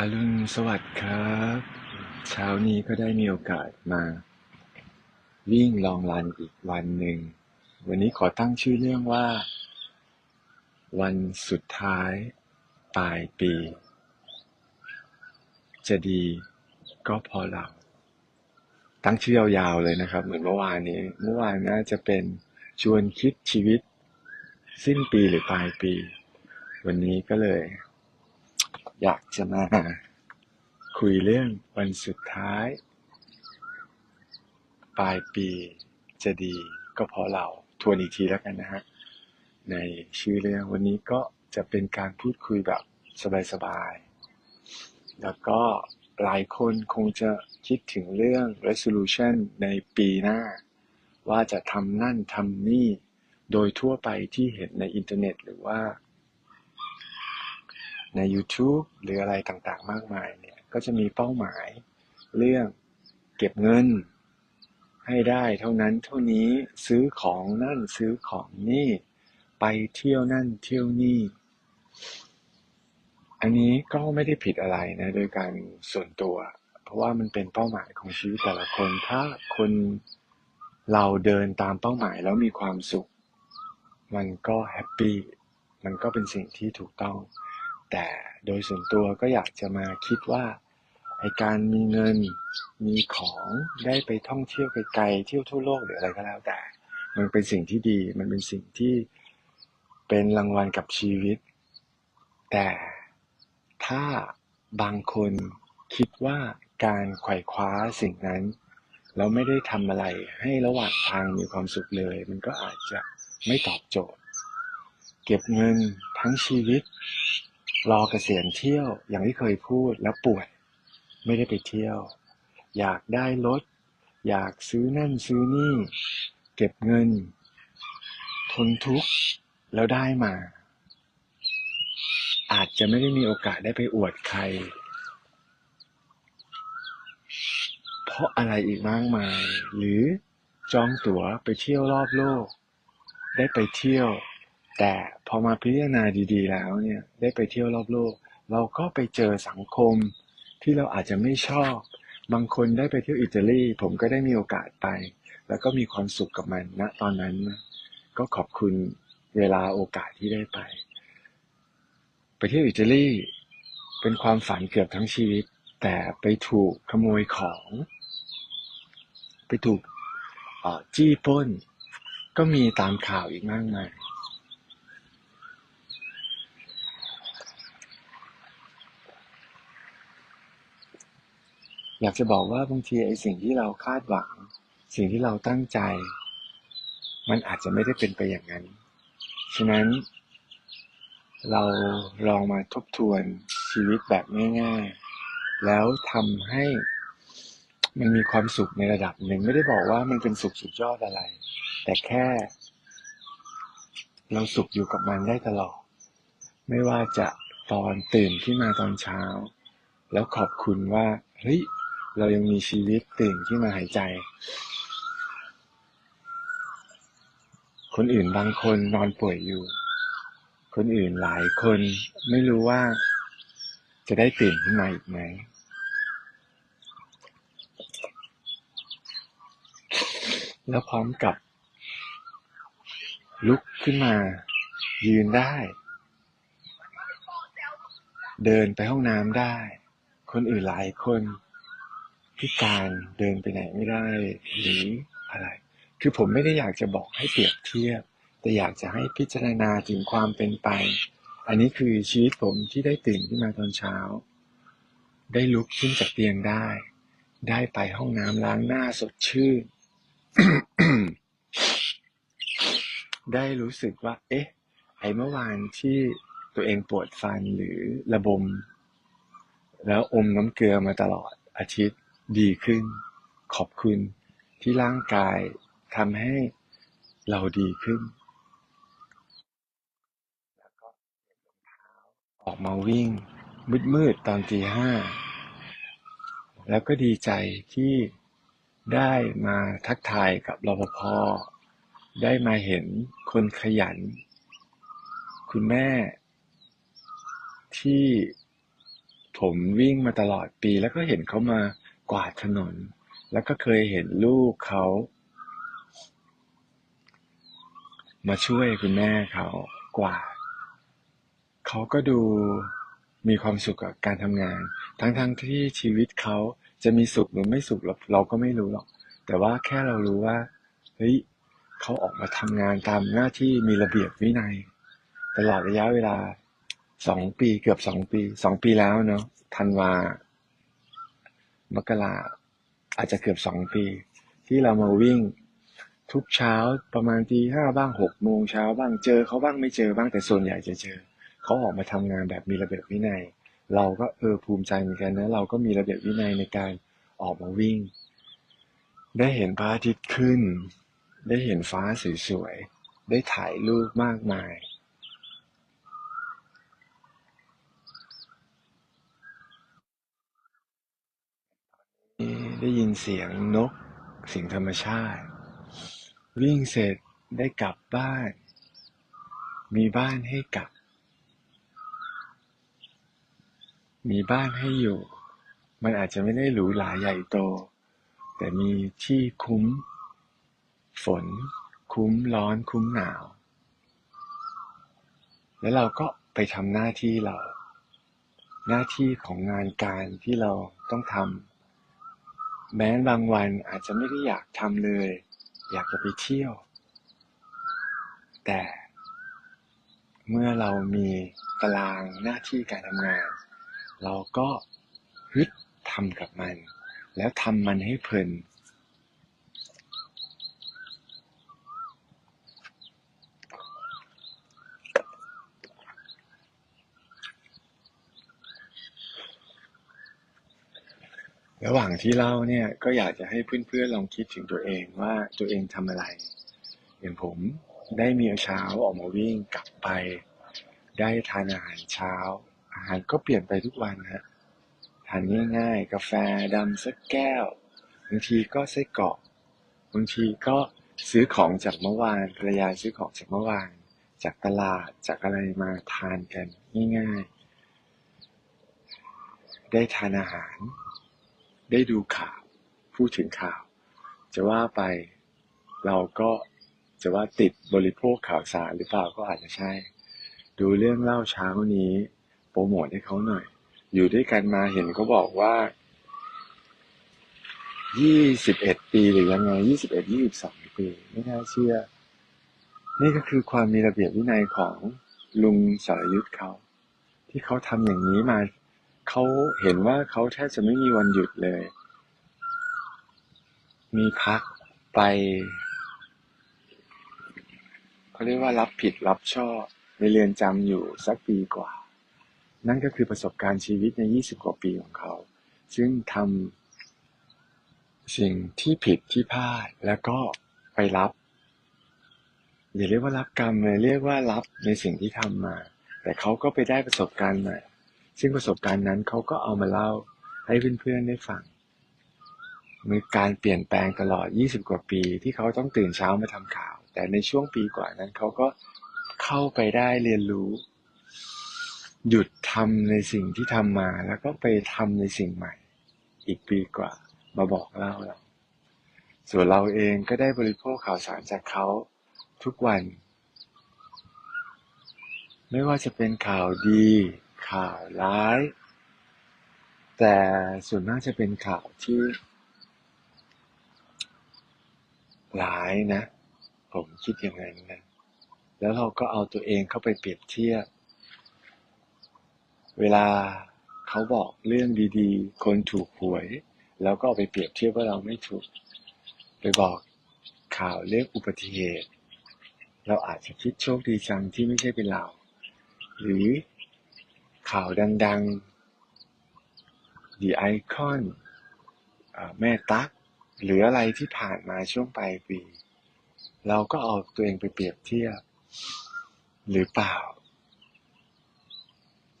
อรุณสวัสดิ์ครับ เช้านี้ก็ได้มีโอกาสมา วิ่งลองรันอีกวันหนึ่ง วันนี้ขอตั้งชื่อเรื่องว่า วันสุดท้ายปลายปี จะดีก็พอเรา ตั้งชื่อยาวๆเลยนะครับ เหมือนเมื่อวานนี้ เมื่อวานน่าจะเป็นชวนคิดชีวิต สิ้นปีหรือปลายปี วันนี้ก็เลย อยากจะมาคุยเรื่องวันสุดท้าย ปลายปีจะดีก็เพราะเราทวนอีกทีแล้วกันนะฮะ ในชื่อเรื่องวันนี้ก็จะเป็นการพูดคุยแบบสบายๆ แล้วก็หลายคนคงจะคิดถึงเรื่อง resolution ในปีหน้า ว่าจะทำนั่นทำนี่ โดยทั่วไปที่เห็นในอินเทอร์เน็ต หรือว่า ใน YouTube หรืออะไรต่างๆ มากมายเนี่ยก็จะมีเป้าหมายเรื่องเก็บเงินให้ได้เท่านั้นเท่านี้ซื้อของนั่นซื้อของนี่ไปเที่ยวนั่นเที่ยวนี่ อันนี้ก็ไม่ได้ผิดอะไรนะโดยการส่วนตัว เพราะว่ามันเป็นเป้าหมายของชีวิตแต่ละคน ถ้าคนเราเดินตามเป้าหมายแล้วมีความสุข มันก็แฮปปี้มันก็เป็นสิ่งที่ถูกต้อง แต่โดยส่วนตัวก็อยากจะมาคิดว่าไอการมีเงินมีของได้ไปท่องเที่ยวไกลๆเที่ยวทั่วโลกหรืออะไรก็แล้วแต่ มันเป็นสิ่งที่ดี มันเป็นสิ่งที่เป็นรางวัลกับชีวิต แต่ถ้าบางคนคิดว่าการไขว่คว้าสิ่งนั้น แล้วไม่ได้ทำอะไรให้ระหว่างทางมีความสุขเลย มันก็อาจจะไม่ตอบโจทย์ เก็บเงินทั้งชีวิต รอเกษียณเที่ยวอย่างที่เคยพูดแล้วป่วยไม่ได้ไปเที่ยว อยากได้รถอยากซื้อนั่นซื้อนี่ เก็บเงิน ทนทุกข์แล้วได้มา อาจจะไม่ได้มีโอกาสได้ไปอวดใคร เพราะอะไรอีกมากมาย หรือจองตั๋วไปเที่ยวรอบโลก ได้ไปเที่ยว แต่พอมาพิจารณาดีๆ แล้วเนี่ยได้ไปเที่ยวรอบโลก เราก็ไปเจอสังคมที่เราอาจจะไม่ชอบ บางคนได้ไปเที่ยวอิตาลีผมก็ได้มีโอกาสไป แล้วก็มีความสุขกับมันณตอนนั้นนะก็ขอบคุณเวลาโอกาสที่ได้ไป ไปเที่ยวอิตาลีเป็นความฝันเกือบทั้งชีวิต แต่ไปถูกขโมยของ ไปถูกจี้ปล้น ก็มีตามข่าวอีกมากมาย อยากจะบอกว่าบางทีไอ้สิ่งที่เราคาดหวัง สิ่งที่เราตั้งใจ มันอาจจะไม่ได้เป็นไปอย่างนั้น ฉะนั้นเราลองมาทบทวนชีวิตแบบง่ายๆ แล้วทำให้มันมีความสุขในระดับหนึ่งไม่ได้บอกว่ามันเป็นสุขสุดยอดอะไร แต่แค่ เราสุขอยู่กับมันได้ตลอด ไม่ว่าจะตอนตื่นขึ้นมาตอนเช้า แล้วขอบคุณว่าเฮ้ย เรายังมีชีวิตตื่นขึ้นมาหายใจ คนอื่นบางคนนอนป่วยอยู่ คนอื่นหลายคนไม่รู้ว่าจะได้ตื่นขึ้นมาอีกไหมแล้วพร้อมกับ ลุกขึ้นมา ยืนได้ เดินไปห้องน้ำได้ คนอื่นหลายคน พิการเดินไปไหนไม่ได้หรืออะไร คือผมไม่ได้อยากจะบอกให้เปรียบเทียบ แต่อยากจะให้พิจารณาถึงความเป็นไป อันนี้คือชีวิตผมที่ได้ตื่นขึ้นมาตอนเช้า ได้ลุกขึ้นจากเตียงได้ ได้ไปห้องน้ำล้างหน้าสดชื่น ได้รู้สึกว่า เอ๊ะ ไอ้เมื่อวานที่ตัวเองปวดฟันหรือระบม แล้วอมน้ำเกลือมาตลอดอาทิตย์ ดีขึ้น ขอบคุณที่ร่างกายทำให้เราดีขึ้น แล้วก็เปลี่ยนรองเท้าออกมาวิ่ง มืดๆตอนตีห้า แล้วก็ดีใจที่ได้มาทักทายกับรปภ ได้มาเห็นคนขยัน คุณแม่ ที่ผมวิ่งมาตลอดปีแล้วก็เห็นเขามา กวาดถนน แล้วก็เคยเห็นลูกเขา มาช่วยคุณแม่เขากวาดเขาก็ดูมีความสุขกับการทำงาน ทั้งๆทที่ชีวิตเขาจะมีสุขหรือไม่สุขเราเราก็ไม่รู้หรอก แต่ว่าแค่เรารู้ว่าเฮ้ยเขาออกมาทำงานตามหน้าที่มีระเบียบวินัย ตลอดระยะเวลาสองปีเกือบสองปีสองปีแล้วเนาะธันวา มกราอาจจะเกือบสองปี ที่เรามาวิ่งทุกเช้าประมาณตีห้าบ้างหกโมงเช้าบ้างเจอเขาบ้างไม่เจอบ้างแต่ส่วนใหญ่จะเจอเขาออกมาทำงานแบบมีระเบียบวินัย เราก็เออภูมิใจเหมือนกันนะ เราก็มีระเบียบวินัยในการออกมาวิ่ง ได้เห็นพระอาทิตย์ขึ้น ได้เห็นฟ้าสวยๆได้ถ่ายรูปมากมาย ได้ยินเสียงนก เสียงธรรมชาติ วิ่งเสร็จได้กลับบ้าน มีบ้านให้กลับ มีบ้านให้อยู่ มันอาจจะไม่ได้หรูหราใหญ่โต แต่มีที่คุ้ม ฝน คุ้มร้อนคุ้มหนาว แล้วเราก็ไปทำหน้าที่เรา หน้าที่ของงานการที่เราต้องทำ แม้บางวันอาจจะไม่ได้อยากทำเลย อยากจะไปเที่ยว แต่เมื่อเรามีตารางหน้าที่การทำงาน เราก็ฮึดทำกับมัน แล้วทำมันให้เพลิน ระหว่างที่เล่าเนี่ยก็อยากจะให้เพื่อนๆลองคิดถึงตัวเองว่าตัวเองทำอะไร อย่างผมได้มีเช้าออกมาวิ่งกลับไป ได้ทานอาหารเช้า อาหารก็เปลี่ยนไปทุกวันฮะทานง่ายๆ กาแฟดำสักแก้วบางทีก็ไส้กรอกบางทีก็ซื้อของจากเมื่อวานภรรยาซื้อของจากเมื่อวาน จากตลาดจากอะไรมาทานกันง่ายๆ ได้ทานอาหาร ได้ดูข่าว พูดถึงข่าว จะว่าไปเราก็จะว่าติดบริโภคข่าวสารหรือเปล่าก็อาจจะใช่ ดูเรื่องเล่าเช้านี้ โปรโมทให้เขาหน่อย อยู่ด้วยกันมาเห็นเขาบอกว่ายี่สิบเอ็ดปีหรือยังไงยี่สิบเอ็ดยี่สิบสองปีไม่น่าเชื่อ นี่ก็คือความมีระเบียบวินัยของลุงสรยุทธ์เขา ที่เขาทำอย่างนี้มา เขาเห็นว่าเขาแทบจะไม่มีวันหยุดเลย มีพักไปเขาเรียกว่ารับผิดรับชอบในเรือนจำอยู่สักปีกว่า นั่นก็คือประสบการณ์ชีวิตใน 20 กว่าปีของเขา ซึ่งทำสิ่งที่ผิดที่พลาดแล้วก็ไปรับอย่าเรียกว่ารับกรรมเลยเรียกว่ารับในสิ่งที่ทำมา แต่เขาก็ไปได้ประสบการณ์ใหม่ ซึ่งประสบการณ์นั้นเขาก็เอามาเล่าให้เพื่อนๆได้ฟังมีการเปลี่ยนแปลงตลอด 20 กว่าปีที่เขาต้องตื่นเช้ามาทำข่าว แต่ในช่วงปีกว่านั้นเขาก็เข้าไปได้เรียนรู้ หยุดทำในสิ่งที่ทำมา แล้วก็ไปทำในสิ่งใหม่ อีกปีกว่า มาบอกเล่าเราส่วนเราเองก็ได้บริโภคข่าวสารจากเขาทุกวัน ไม่ว่าจะเป็นข่าวดี ข่าวร้าย แต่ส่วนมากจะเป็นข่าวที่ร้ายนะ ผมคิดอย่างนั้นนะแล้วเราก็เอาตัวเองเข้าไปเปรียบเทียบ เวลาเขาบอกเรื่องดีๆ คนถูกหวย แล้วก็เอาไปเปรียบเทียบว่าเราไม่ถูก ไปบอกข่าวเรื่องอุบัติเหตุ เราอาจจะคิดโชคดีจังที่ไม่ใช่เป็นเรา หรือ ข่าวดังๆ The Icon แม่ตั๊กหรืออะไรที่ผ่านมาช่วงปลายปี เราก็เอาตัวเองไปเปรียบเทียบ หรือเปล่า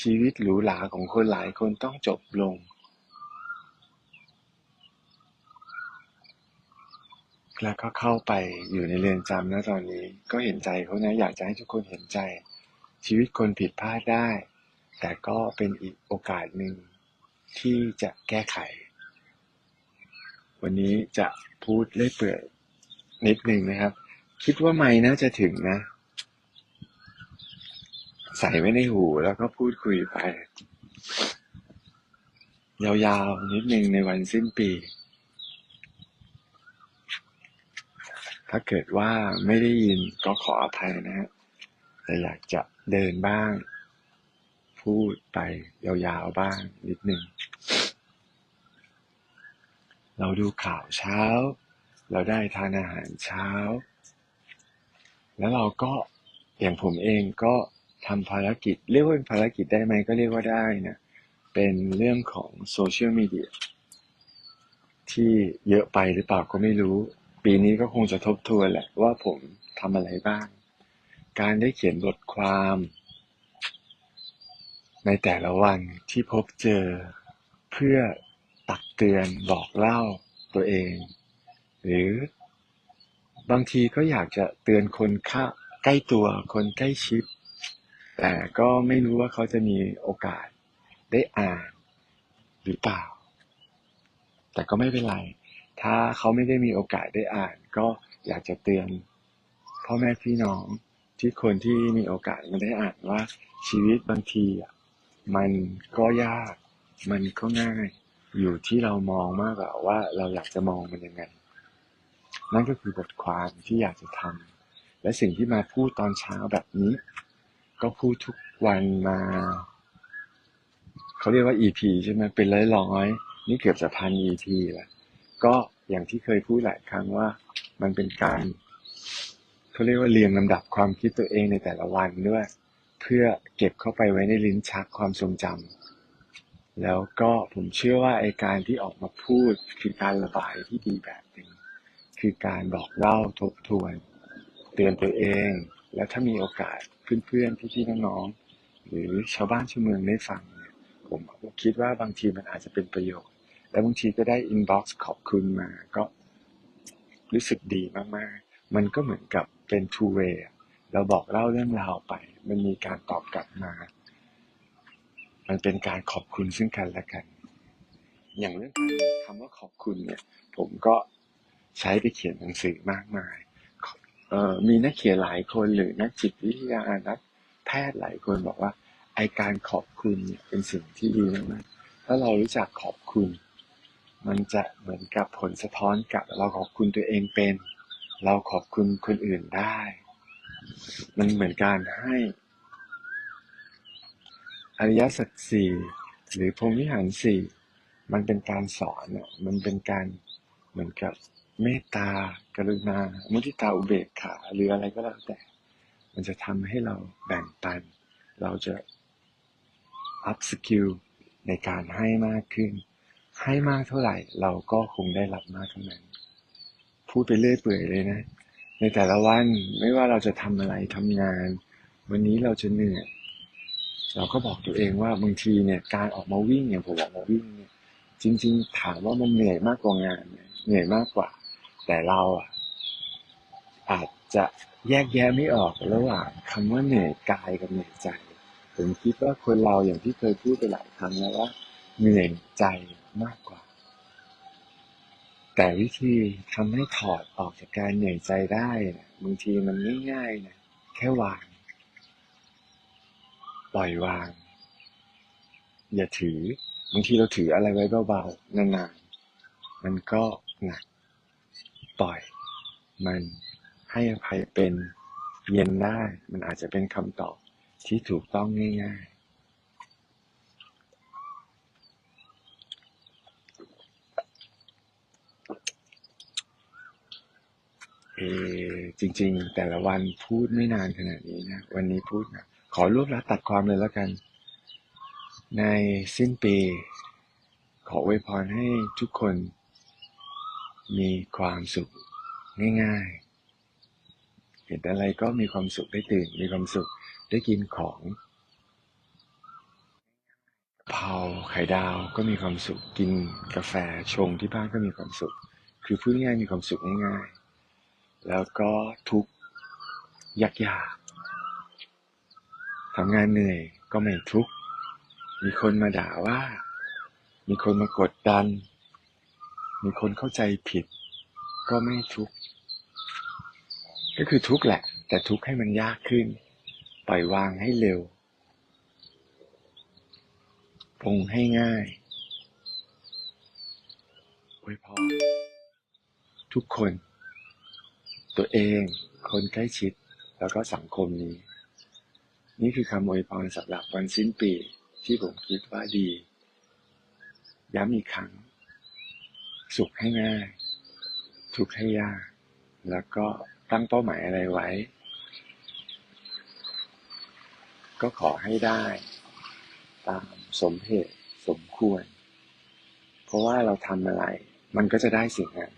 ชีวิตหรูหราของคนหลายคนต้องจบลง แล้วก็เข้าไปอยู่ในเรือนจำนะตอนนี้ ก็เห็นใจเขานะ อยากจะให้ทุกคนเห็นใจ ชีวิตคนผิดพลาดได้ แต่ก็เป็นอีกโอกาสหนึ่งที่จะแก้ไข วันนี้จะพูดเล่อยเปื่อยนิดหนึ่งนะครับ คิดว่าไม่น่าจะถึงนะ ใส่ไว้ในหูแล้วก็พูดคุยไป ยาวๆ นิดหนึ่งในวันสิ้นปี ถ้าเกิดว่าไม่ได้ยินก็ขออภัยนะฮะแต่อยากจะเดินบ้าง พูดไปยาวๆบ้างนิดหนึ่ง เราดูข่าวเช้า เราได้ทานอาหารเช้า แล้วเราก็อย่างผมเองก็ทำภารกิจ เรียกว่าเป็นภารกิจได้ไหมก็เรียกว่าได้นะ เป็นเรื่องของโซเชียลมีเดียที่เยอะไปหรือเปล่าก็ไม่รู้ ปีนี้ก็คงจะทบทวนแหละว่าผมทำอะไรบ้าง การได้เขียนบทความ ในแต่ละวันที่พบเจอ เพื่อตักเตือนบอกเล่าตัวเอง หรือบางทีก็อยากจะเตือนคนข้าใกล้ตัวคนใกล้ชิด แต่ก็ไม่รู้ว่าเขาจะมีโอกาสได้อ่านหรือเปล่า แต่ก็ไม่เป็นไร ถ้าเขาไม่ได้มีโอกาสได้อ่าน ก็อยากจะเตือนพ่อแม่พี่น้องที่คนที่มีโอกาสมาได้อ่านว่าชีวิตบางทีอะ มันก็ยาก มันก็ง่าย อยู่ที่เรามองมากกว่าว่าเราอยากจะมองมันยังไง นั่นก็คือบทความที่อยากจะทำและสิ่งที่มาพูดตอนเช้าแบบนี้ ก็พูดทุกวันมาเขาเรียกว่า EP ใช่ไหมเป็นร้อยร้อยๆนี่เกือบจะพัน EP แล้วก็อย่างที่เคยพูดหลายครั้งว่า มันเป็นการเขาเรียกว่าเรียงลำดับความคิดตัวเองในแต่ละวันด้วย เพื่อเก็บเข้าไปไว้ในลิ้นชักความทรงจำแล้วก็ผมเชื่อว่าไอการที่ออกมาพูดคือการระบายที่ดีแบบหนึ่งคือการบอกเล่าทบทวน เตือนตัวเอง แล้วถ้ามีโอกาสเพื่อนๆพี่ๆน้องๆหรือชาวบ้านชาวเมืองได้ฟังเนี่ยผมคิดว่าบางทีมันอาจจะเป็นประโยชน์ และบางทีก็ได้อินบ็อกซ์ขอบคุณมาก็รู้สึกดีมากๆ มันก็เหมือนกับเป็น two way เราบอกเล่าเรื่องราวไป มันมีการตอบกลับมา มันเป็นการขอบคุณซึ่งกันและกัน อย่างเรื่องคำว่าขอบคุณเนี่ย ผมก็ใช้ไปเขียนหนังสือมากมายมีนักเขียนหลายคนหรือนักจิตวิทยานักแพทย์หลายคนบอกว่าไอการขอบคุณเนี่ยเป็นสิ่งที่ดีมากๆถ้าเรารู้จักขอบคุณ มันจะเหมือนกับผลสะท้อนกลับเราขอบคุณตัวเองเป็น เราขอบคุณคนอื่นได้ มันเหมือนการให้อริยสัจสี่หรือพรหมิหารสี่มันเป็นการสอนอะมันเป็นการเหมือนกับเมตตากรุณา มุทิตาอุเบกขาหรืออะไรก็แล้วแต่ มันจะทำให้เราแบ่งปัน เราจะ up skill ในการให้มากขึ้น ให้มากเท่าไหร่ เราก็คงได้รับมากเท่านั้น พูดไปเรื่อยเปื่อยเลยนะ ในแต่ละวันไม่ว่าเราจะทำอะไรทำงาน วันนี้เราจะเหนื่อยเราก็บอกตัวเองว่าบางทีเนี่ยการออกมาวิ่งอย่างผมออกมาวิ่งเนี่ยจริง ๆ ถามว่ามันเหนื่อยมากกว่างานไหมเหนื่อยมากกว่า แต่เราอะอาจจะแยกแยะไม่ออกระหว่างคำว่าเหนื่อยกายกับเหนื่อยใจ ผมคิดว่าคนเราอย่างที่เคยพูดไปหลายครั้งแล้วว่าเหนื่อยใจมากกว่า แต่วิธีทำให้ถอดออกจากการเหนื่อยใจได้นะบางทีมันง่ายๆนะแค่วาง ปล่อยวาง อย่าถือ บางทีเราถืออะไรไว้เบาๆนานๆมันก็หนักปล่อย มันให้อภัยเป็นเย็นได้ มันอาจจะเป็นคำตอบที่ถูกต้องง่าย ๆ เอจริง ๆ แต่ละวันพูดไม่นานขนาดนี้นะวันนี้พูดนะขอรวบรัดตัดความเลยแล้วกัน ในสิ้นปี ขออวยพรให้ทุกคน มีความสุขง่ายๆ เห็นอะไรก็มีความสุขได้ตื่น มีความสุขได้กินของเผาไข่ดาวก็มีความสุขกินกาแฟชงที่บ้านก็มีความสุข คือพูดง่ายมีความสุขง่ายๆ แล้วก็ทุกยากยากทำงานเหนื่อยก็ไม่ทุกข์ มีคนมาด่าว่า มีคนมากดดัน มีคนเข้าใจผิด ก็ไม่ทุกข์ ก็คือทุกข์แหละ แต่ทุกข์ให้มันยากขึ้น ปล่อยวางให้เร็วปรงให้ง่ายอวยพรทุกคน ตัวเอง คนใกล้ชิด แล้วก็สังคมนี้ นี่คือคำอวยพรสำหรับวันสิ้นปีที่ผมคิดว่าดี ย้ำอีกครั้ง สุขให้ง่ายทุกข์ให้ยาก แล้วก็ตั้งเป้าหมายอะไรไว้ ก็ขอให้ได้ ตามสมเหตุสมควร เพราะว่าเราทำอะไร มันก็จะได้สิ่งนั้น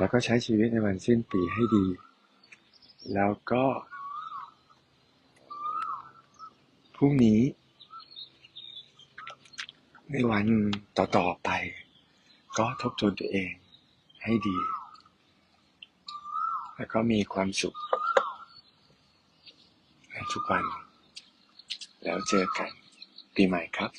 แล้วก็ใช้ชีวิตในวันสิ้นปีให้ดี แล้วก็พรุ่งนี้ ในวันต่อๆไป ก็ทบทวนตัวเองให้ดี แล้วก็มีความสุขทุกวัน แล้วเจอกันปีใหม่ครับ